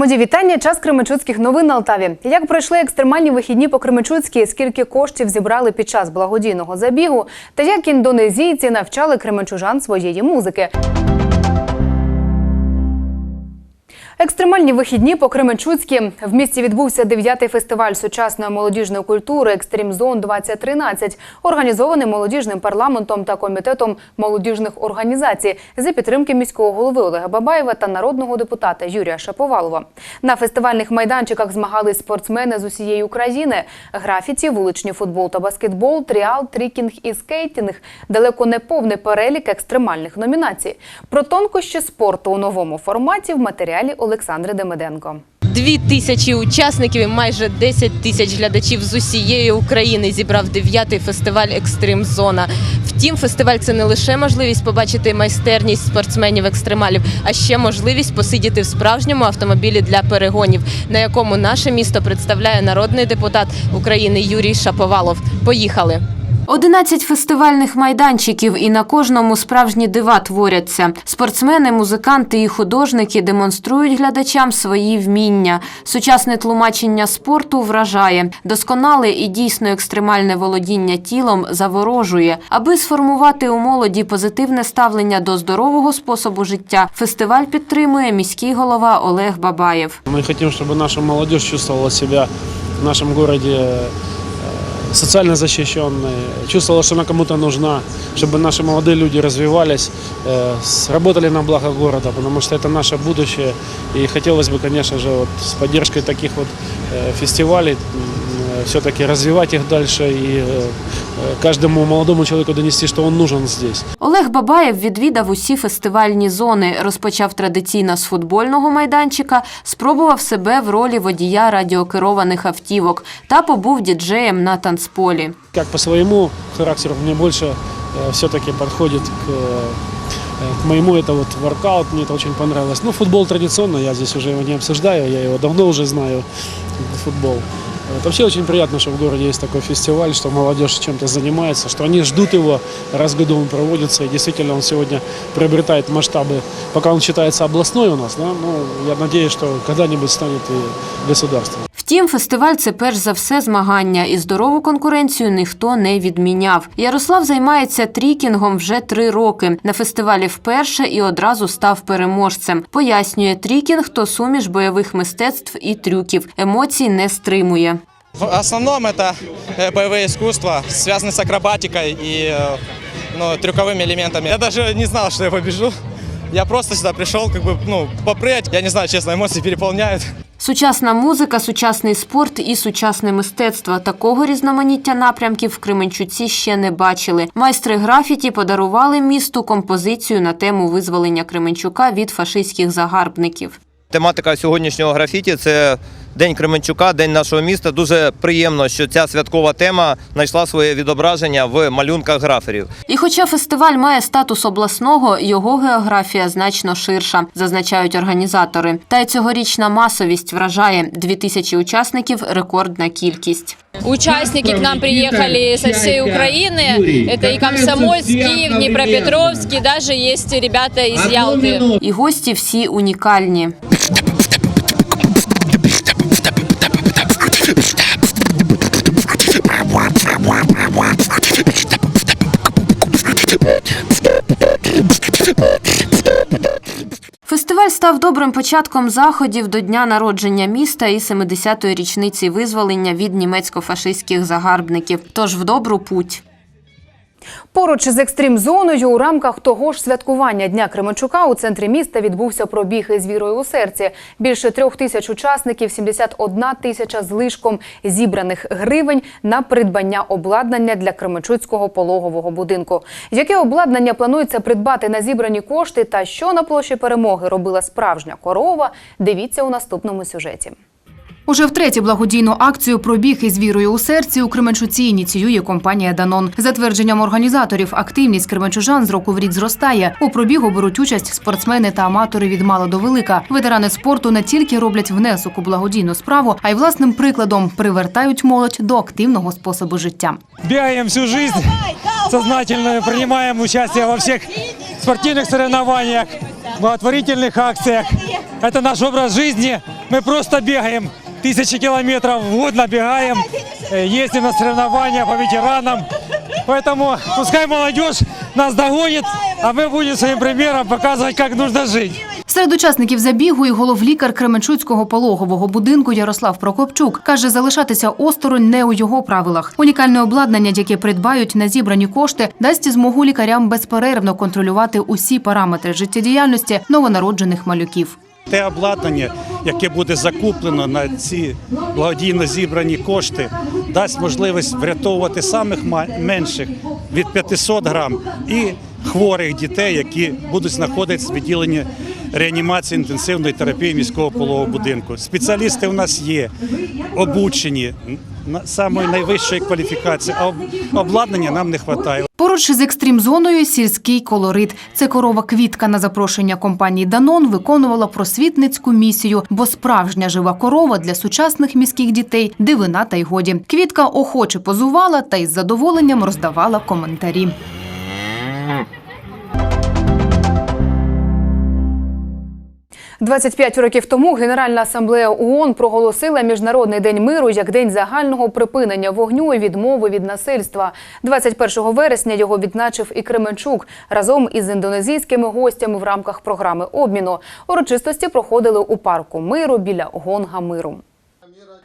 Моді вітання. Час Кременчуцьких новин на Алтаві. Як пройшли екстремальні вихідні по Кременчуцькій, скільки коштів зібрали під час благодійного забігу, та як індонезійці навчали кременчужан своєї музики. Екстремальні вихідні по Кременчуцькі. В місті відбувся дев'ятий фестиваль сучасної молодіжної культури Екстрім Зон 2013 організований молодіжним парламентом та комітетом молодіжних організацій за підтримки міського голови Олега Бабаєва та народного депутата Юрія Шаповалова. На фестивальних майданчиках змагались спортсмени з усієї України: графіті, вуличний футбол та баскетбол, тріал, трікінг і скейтинг. Далеко не повний перелік екстремальних номінацій. Про тонкощі спорту у новому форматі в матеріалі Олександри Демиденко. Дві тисячі учасників і майже 10 тисяч глядачів з усієї України зібрав дев'ятий фестиваль Екстрим Зона. Втім, фестиваль це не лише можливість побачити майстерність спортсменів-екстремалів, а ще можливість посидіти в справжньому автомобілі для перегонів, на якому наше місто представляє народний депутат України Юрій Шаповалов. Поїхали! 11 фестивальних майданчиків, і на кожному справжні дива творяться. Спортсмени, музиканти і художники демонструють глядачам свої вміння. Сучасне тлумачення спорту вражає. Досконале і дійсно екстремальне володіння тілом заворожує. Аби сформувати у молоді позитивне ставлення до здорового способу життя, фестиваль підтримує міський голова Олег Бабаєв. Мы хотим, чтобы наша молодежь чувствовала себя в нашем городе э, социально защищенной, чувствовала, что она кому-то нужна, чтобы наши молодые люди развивались, э, с- работали на благо города, потому что это наше будущее. И хотелось бы, конечно же, вот с поддержкой таких вот э, фестивалей все-таки развивать их дальше и э, э, каждому молодому человеку донести, что он нужен здесь. Олег Бабаєв відвідав усі фестивальні зони, розпочав традиційно з футбольного майданчика, спробував себе в ролі водія радіокерованих автівок та побув діджеєм на танцполі. Как по своему характеру мне больше э, все-таки подходит к, э, к моему это вот воркаут, мне это очень понравилось. Ну, футбол традиционно, я здесь уже его не обсуждаю, я его давно уже знаю, футбол. Вообще очень приятно, что в городе есть такой фестиваль, что молодежь чем-то занимается, что они ждут его, раз в году он проводится, и действительно он сегодня приобретает масштабы, пока он считается областной у нас, да, ну, я надеюсь, что когда-нибудь станет и государственным. Втім, фестиваль це перш за все змагання, і здорову конкуренцію ніхто не відміняв. Ярослав займається трікінгом вже три роки. На фестивалі вперше і одразу став переможцем. Пояснює, трікінг то суміш бойових мистецтв і трюків. Емоцій не стримує. В основном это э, боевые искусства, связанные с акробатикой и э, ну, трюковыми элементами. Я даже не знал, что я побежу. Я просто сюда пришел, как бы, ну, попрыгать. Я не знаю, честно, эмоции переполняют. Сучасна музика, сучасний спорт і сучасне мистецтво. Такого різноманіття напрямків в Кременчуці ще не бачили. Майстри графіті подарували місту композицію на тему визволення Кременчука від фашистських загарбників. Тематика сьогоднішнього графіті це День Кременчука, День нашого міста. Дуже приємно, що ця святкова тема знайшла своє відображення в малюнках граферів. І хоча фестиваль має статус обласного, його географія значно ширша, зазначають організатори. Та й цьогорічна масовість вражає дві тисячі учасників рекордна кількість. Участники к нам приехали со всей Украины. Это и Комсомольский, и Днепропетровский, даже есть ребята из Ялты. І гості всі унікальні. Фестиваль став добрим початком заходів до дня народження міста і 70-ї річниці визволення від німецько-фашистських загарбників. Тож в добру путь. Поруч з екстрім-зоною у рамках того ж святкування Дня Кременчука у центрі міста відбувся пробіг із вірою у серці. Більше трьох тисяч учасників, 71 тисяча з лишком зібраних гривень на придбання обладнання для Кременчуцького пологового будинку. Яке обладнання планується придбати на зібрані кошти та що на площі перемоги робила справжня корова? Дивіться у наступному сюжеті. Уже втретє благодійну акцію Пробіг із вірою у серці у Кременчуці ініціює компанія Данон. За твердженням організаторів, активність кременчужан з року в рік зростає. У пробігу беруть участь спортсмени та аматори від мала до велика. Ветерани спорту не тільки роблять внесок у благодійну справу, а й власним прикладом привертають молодь до активного способу життя. бегаем всю жизнь, сознательно принимаем участие во всех спортивных соревнованиях, благотворительных акциях. Это наш образ жизни. Мы просто бегаем тысячи километров в год, набегаем, э, ездим на соревнования по ветеранам. Поэтому пускай молодежь нас догонит, а мы будем своим примером показывать, как нужно жить. Серед учасників забігу і головлікар Кременчуцького пологового будинку Ярослав Прокопчук каже, залишатися осторонь не у його правилах. Унікальне обладнання, яке придбають на зібрані кошти, дасть змогу лікарям безперервно контролювати усі параметри життєдіяльності новонароджених малюків. Те обладнання, яке буде закуплено на ці благодійно зібрані кошти, дасть можливість врятовувати самих менших від 500 грам і хворих дітей, які будуть знаходитися в відділенні реанімації інтенсивної терапії міського полового будинку. Спеціалісти у нас є обучені самої найвищої кваліфікації, а обладнання нам не вистачає. Поруч з екстрім-зоною сільський колорит. Це корова квітка на запрошення компанії Данон виконувала просвітницьку місію, бо справжня жива корова для сучасних міських дітей дивина та й годі. Квітка охоче позувала та із задоволенням роздавала коментарі. – 25 років тому Генеральна асамблея ООН проголосила Міжнародний день миру як день загального припинення вогню і відмови від насильства. 21 вересня його відзначив і Кременчук разом із індонезійськими гостями в рамках програми обміну. Урочистості проходили у парку миру біля гонга миру.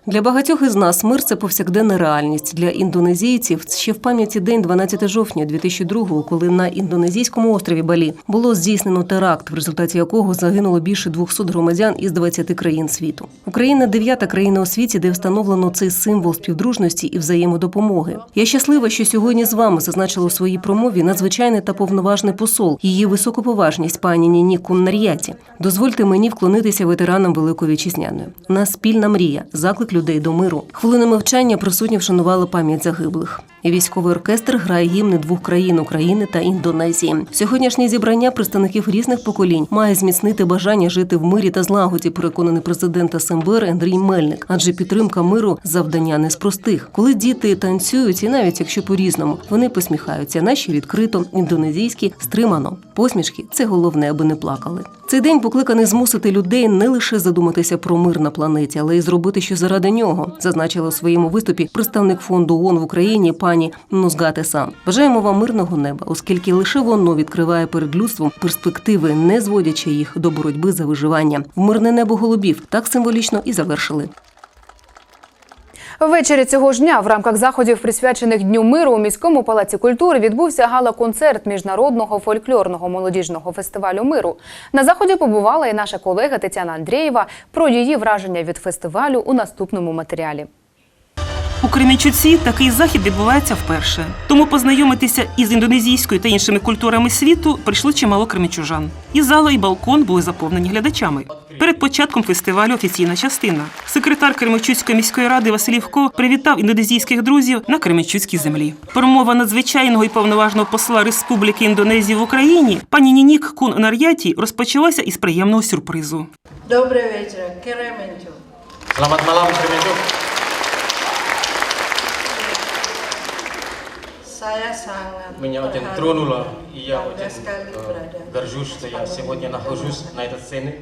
Для багатьох із нас мир це повсякденна реальність. Для індонезійців ще в пам'яті день 12 жовтня 2002-го, коли на індонезійському острові Балі було здійснено теракт, в результаті якого загинуло більше 200 громадян із 20 країн світу. Україна дев'ята країна у світі, де встановлено цей символ співдружності і взаємодопомоги. Я щаслива, що сьогодні з вами зазначила у своїй промові надзвичайний та повноважний посол, її високоповажність пані Ніні Куннар'яті. Дозвольте мені вклонитися ветеранам Великої Вітчизняної. Нас спільна мрія, заклик людей до миру. Хвилини мовчання присутні вшанували пам'ять загиблих. Військовий оркестр грає гімни двох країн України та Індонезії. Сьогоднішнє зібрання представників різних поколінь має зміцнити бажання жити в мирі та злагоді. Переконаний президент СМБР Андрій Мельник. Адже підтримка миру завдання не з простих. Коли діти танцюють, і навіть якщо по-різному, вони посміхаються. Наші відкрито, індонезійські стримано. Посмішки це головне, аби не плакали. Цей день покликаний змусити людей не лише задуматися про мир на планеті, але й зробити що заради нього, зазначила у своєму виступі представник фонду ООН в Україні пані Нузгате Сан. Бажаємо вам мирного неба, оскільки лише воно відкриває перед людством перспективи, не зводячи їх до боротьби за виживання. В мирне небо голубів так символічно і завершили. Ввечері цього ж дня в рамках заходів, присвячених Дню миру у міському палаці культури, відбувся гала-концерт міжнародного фольклорного молодіжного фестивалю миру. На заході побувала і наша колега Тетяна Андрієва про її враження від фестивалю у наступному матеріалі. У Кременчуці такий захід відбувається вперше. Тому познайомитися із індонезійською та іншими культурами світу прийшло чимало кременчужан. І зала, і балкон були заповнені глядачами. Перед початком фестивалю офіційна частина. Секретар Кременчуцької міської ради Василівко привітав індонезійських друзів на Кременчуцькій землі. Промова надзвичайного і повноважного посла Республіки Індонезії в Україні пані Нінік Кун Нар'яті розпочалася із приємного сюрпризу. Добрий вечір. Selamat malam Kremenchuk. Saya sangat Меня очень тронуло, и я очень горжусь, что я сегодня нахожусь на этой сцене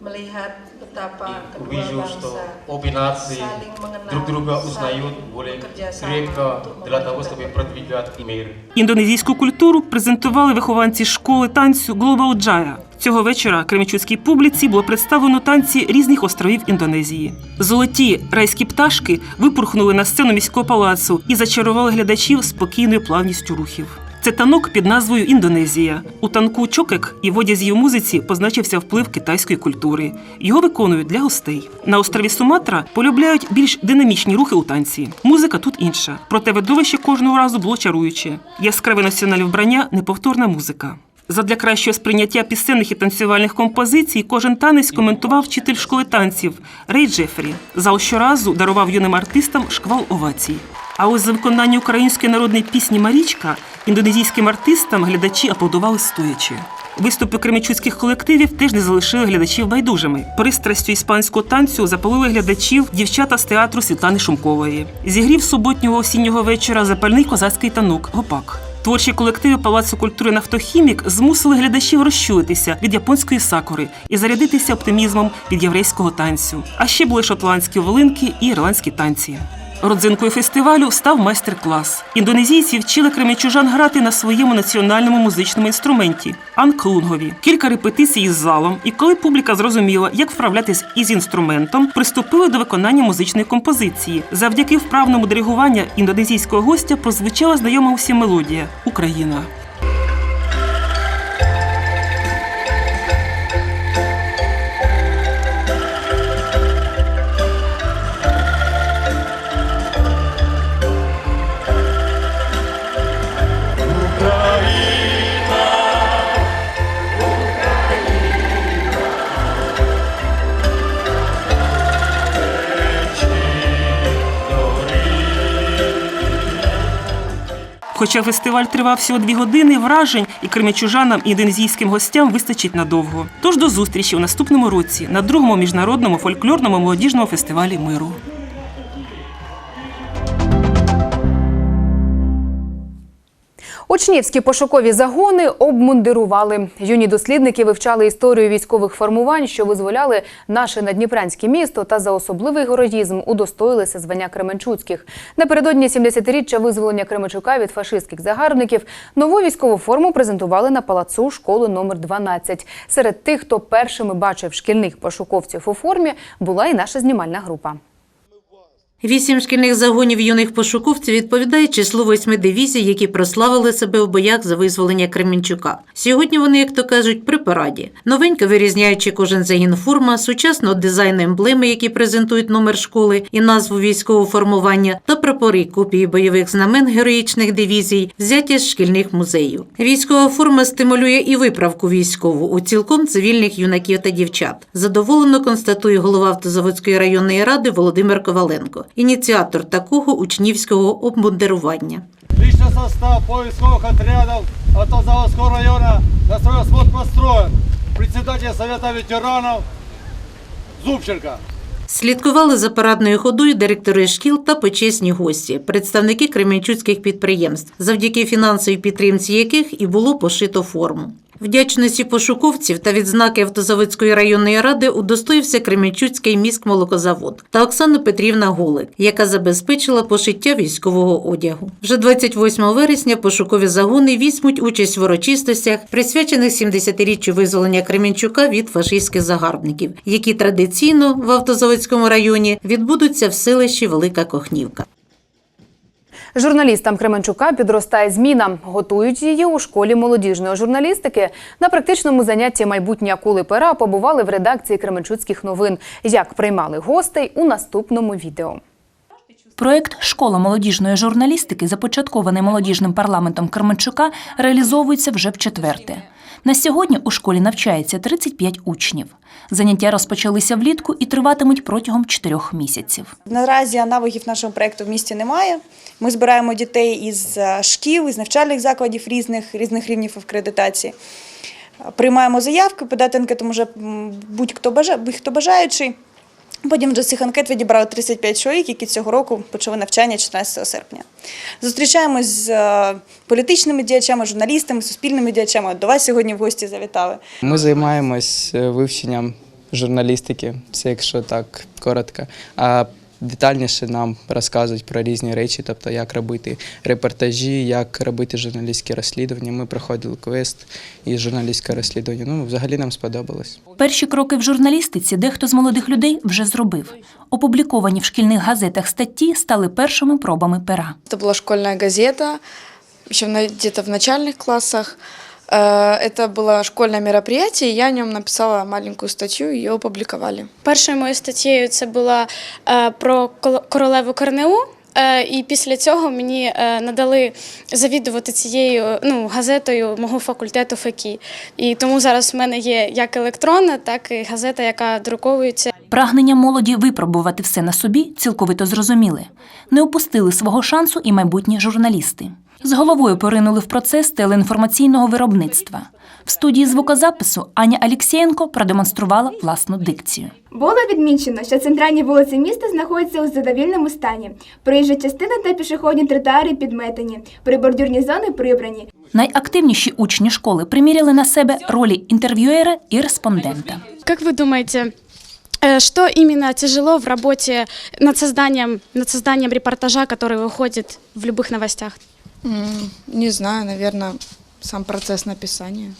melihat betapa kedua bangsa обе нации saling mengenal, друг друга saling узнают более крепко для того, mewujudkan чтобы продвигать мир. Індонезійську культуру презентували вихованці школи танцю Global Jaya. Цього вечора кремічуцькій публіці було представлено танці різних островів Індонезії. Золоті райські пташки випорхнули на сцену міського палацу і зачарували глядачів спокійною плавністю рухів. Це танок під назвою Індонезія. У танку чокек і в одязі у музиці позначився вплив китайської культури. Його виконують для гостей. На острові Суматра полюбляють більш динамічні рухи у танці. Музика тут інша. Проте видовище кожного разу було чаруюче. Яскраве національне вбрання, неповторна музика. Задля кращого сприйняття пісенних і танцювальних композицій кожен танець коментував вчитель школи танців Рей Джефрі. Зал щоразу дарував юним артистам шквал овацій. А ось за виконання української народної пісні Марічка індонезійським артистам глядачі аплодували стоячи. Виступи кремічуцьких колективів теж не залишили глядачів байдужими. Пристрастю іспанського танцю запалили глядачів дівчата з театру Світлани Шумкової. Зігрів суботнього осіннього вечора запальний козацький танок Гопак. Творчі колективи Палацу культури Нафтохімік змусили глядачів розчулитися від японської сакури і зарядитися оптимізмом від єврейського танцю. А ще були шотландські волинки і ірландські танці. Родзинкою фестивалю став майстер-клас. Індонезійці вчили кремічужан грати на своєму національному музичному інструменті анклунгові. Кілька репетицій із залом, і коли публіка зрозуміла, як вправлятись із інструментом, приступили до виконання музичної композиції. Завдяки вправному диригуванню індонезійського гостя прозвучала знайома усім мелодія Україна. Хоча фестиваль тривав всього дві години, вражень і кремічужанам і дензійським гостям вистачить надовго. Тож до зустрічі у наступному році на другому міжнародному фольклорному молодіжному фестивалі миру. Учнівські пошукові загони обмундирували. Юні дослідники вивчали історію військових формувань, що визволяли наше надніпрянське місто та за особливий героїзм удостоїлися звання Кременчуцьких. Напередодні 70-річчя визволення Кременчука від фашистських загарбників нову військову форму презентували на палацу школи номер 12. Серед тих, хто першими бачив шкільних пошуковців у формі, була і наша знімальна група. Вісім шкільних загонів юних пошуковців відповідає числу восьми дивізій, які прославили себе в боях за визволення Кременчука. Сьогодні вони, як то кажуть, при параді. Новенько вирізняючи кожен загін форма, сучасного дизайну емблеми, які презентують номер школи і назву військового формування, та прапори копії бойових знамен героїчних дивізій, взяті з шкільних музеїв. Військова форма стимулює і виправку військову у цілком цивільних юнаків та дівчат. Задоволено констатує голова Автозаводської районної ради Володимир Коваленко, ініціатор такого учнівського обмундирування. Личный состав поисковых отрядів Автозаводского району на стройосмотр построєн. Председатель Совета ветеранов Зубченко. Слідкували за парадною ходою директори шкіл та почесні гості, представники кременчуцьких підприємств, завдяки фінансовій підтримці яких і було пошито форму. Вдячності пошуковців та відзнаки Автозаводської районної ради удостоївся Кременчуцький міськмолокозавод та Оксана Петрівна Голик, яка забезпечила пошиття військового одягу. Вже 28 вересня пошукові загони візьмуть участь в урочистостях, присвячених 70-річчю визволення Кременчука від фашистських загарбників, які традиційно в Автозаводському районі відбудуться в селищі Велика Кохнівка. Журналістам Кременчука підростає зміна. Готують її у школі молодіжної журналістики. На практичному занятті майбутні акули пера побували в редакції Кременчуцьких новин. Як приймали гостей у наступному відео. Проект Школа молодіжної журналістики, започаткований молодіжним парламентом Кременчука, реалізовується вже в четверте. На сьогодні у школі навчається 35 учнів. Заняття розпочалися влітку і триватимуть протягом чотирьох місяців. Наразі аналогів нашого проєкту в місті немає. Ми збираємо дітей із е, шкіл, із навчальних закладів різних, різних рівнів акредитації. Приймаємо заявки, подати анкету може будь-хто бажа- будь-хто бажаючий. Потім вже з цих анкет відібрали 35 чоловік, які цього року почали навчання 14 серпня. Зустрічаємось з е, політичними діячами, журналістами, суспільними діячами. До вас сьогодні в гості завітали. Ми займаємось е, вивченням журналістики, це якщо так коротко детальніше нам розказують про різні речі, тобто як робити репортажі, як робити журналістські розслідування. Ми проходили квест і журналістське розслідування. Ну, взагалі нам сподобалось. Перші кроки в журналістиці дехто з молодих людей вже зробив. Опубліковані в шкільних газетах статті стали першими пробами пера. Это была школьная газета, еще на- где-то в начальных классах. Э, Это было школьное мероприятие, и я о нем написала маленькую статью, ее опубликовали. Першою моєю статтєю це була е, про кол- королеву Корнеу. Е, і після цього мені е, надали завідувати цією ну, газетою мого факультету ФЕКІ. І тому зараз в мене є як електронна, так і газета, яка друковується. Прагнення молоді випробувати все на собі цілковито зрозуміли. Не упустили свого шансу і майбутні журналісти. З головою поринули в процес телеінформаційного виробництва. В студії звукозапису Аня Алєксєєнко продемонструвала власну дикцію. Було відмічено, що центральні вулиці міста знаходяться у задовільному стані. Проїжджа частина та пішохідні тротуари підметені, прибордюрні зони прибрані. Найактивніші учні школи приміряли на себе ролі інтерв'юера і респондента. Как вы думаете, э, что именно тяжело в работе над созданием, над созданием репортажа, который выходит в любых новостях? Не знаю, наверное, сам процесс написания,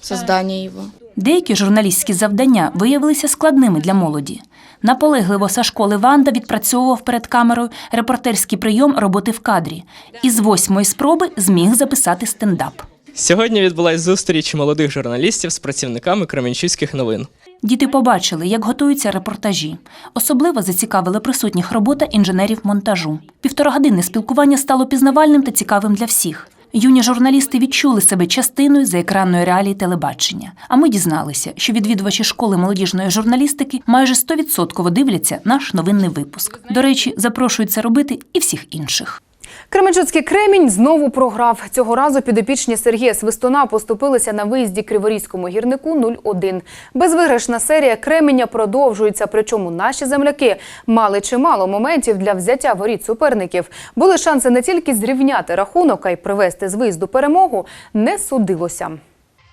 создания его. Деякі журналістські завдання виявилися складними для молоді. Наполегливо Сашко Леванда відпрацьовував перед камерою репортерський прийом роботи в кадрі і з восьмої спроби зміг записати стендап. Сьогодні відбулася зустріч молодих журналістів з працівниками Кременчуцьких новин. Діти побачили, як готуються репортажі. Особливо зацікавили присутніх робота інженерів монтажу. Півторагодинне спілкування стало пізнавальним та цікавим для всіх. Юні журналісти відчули себе частиною за екранної реалії телебачення. А ми дізналися, що відвідувачі школи молодіжної журналістики майже 100% дивляться наш новинний випуск. До речі, запрошують це робити і всіх інших. Кременчуцький кремінь знову програв. Цього разу підопічні Сергія Свистуна поступилися на виїзді Криворізькому гірнику 0-1. Безвиграшна серія Кременя продовжується, причому наші земляки мали чимало моментів для взяття воріт суперників. Були шанси не тільки зрівняти рахунок, а й привести з виїзду перемогу. Не судилося.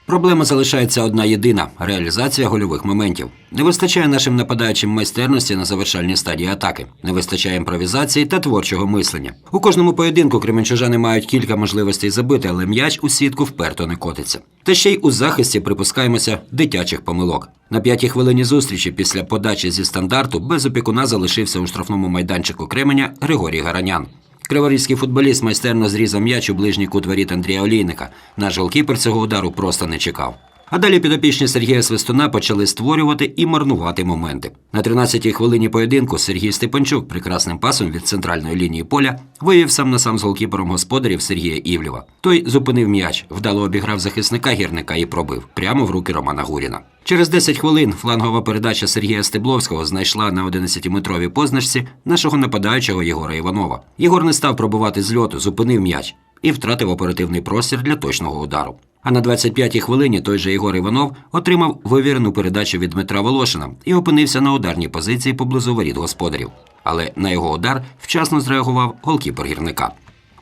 Проблема залишається одна єдина реалізація гольових моментів. Не вистачає нашим нападаючим майстерності на завершальній стадії атаки, не вистачає імпровізації та творчого мислення. У кожному поєдинку кременчужани мають кілька можливостей забити, але м'яч у сітку вперто не котиться. Та ще й у захисті припускаємося дитячих помилок. На п'ятій хвилині зустрічі після подачі зі стандарту без опікуна залишився у штрафному майданчику Кременя Григорій Гаранян. Криворізький футболіст майстерно зрізав м'яч у ближній кут воріт Андрія Олійника. Наш голкіпер цього удару просто не чекав. А далі підопічні Сергія Свистуна почали створювати і марнувати моменти. На 13-й хвилині поєдинку Сергій Степанчук прекрасним пасом від центральної лінії поля вивів сам на сам з голкіпером господарів Сергія Івлєва. Той зупинив м'яч, вдало обіграв захисника гірника і пробив прямо в руки Романа Гуріна. Через 10 хвилин флангова передача Сергія Стебловського знайшла на 11-метровій позначці нашого нападаючого Єгора Іванова. Єгор не став пробувати з льоту, зупинив м'яч і втратив оперативний простір для точного удару. А на 25-й хвилині той же Єгор Іванов отримав вивірену передачу від Дмитра Волошина і опинився на ударній позиції поблизу воріт господарів. Але на його удар вчасно зреагував голкіпер гірника.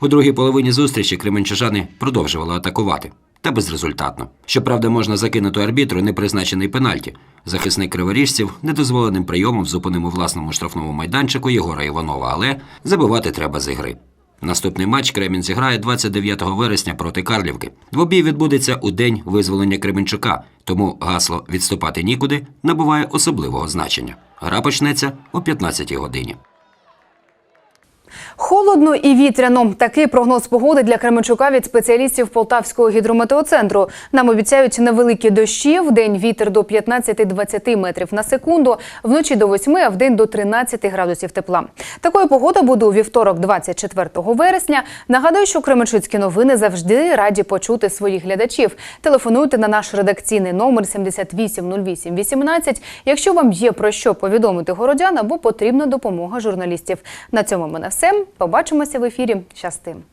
У другій половині зустрічі кременчужани продовжували атакувати. Та безрезультатно. Щоправда, можна закинути арбітру непризначений пенальті. Захисник криворіжців недозволеним прийомом зупинив у власному штрафному майданчику Єгора Іванова, але забивати треба з ігри. Наступний матч Кремінь зіграє 29 вересня проти Карлівки. Двобій відбудеться у день визволення Кременчука, тому гасло відступати нікуди набуває особливого значення. Гра почнеться о 15 годині. Холодно і вітряно. Такий прогноз погоди для Кременчука від спеціалістів Полтавського гідрометеоцентру. Нам обіцяють невеликі дощі, в день вітер до 15-20 метрів на секунду, вночі до 8, а в день до 13 градусів тепла. Такою погода буде у вівторок, 24 вересня. Нагадую, що Кременчуцькі новини завжди раді почути своїх глядачів. Телефонуйте на наш редакційний номер 780818, якщо вам є про що повідомити городян або потрібна допомога журналістів. На цьому мене все. Побачимося в ефірі. Щастим!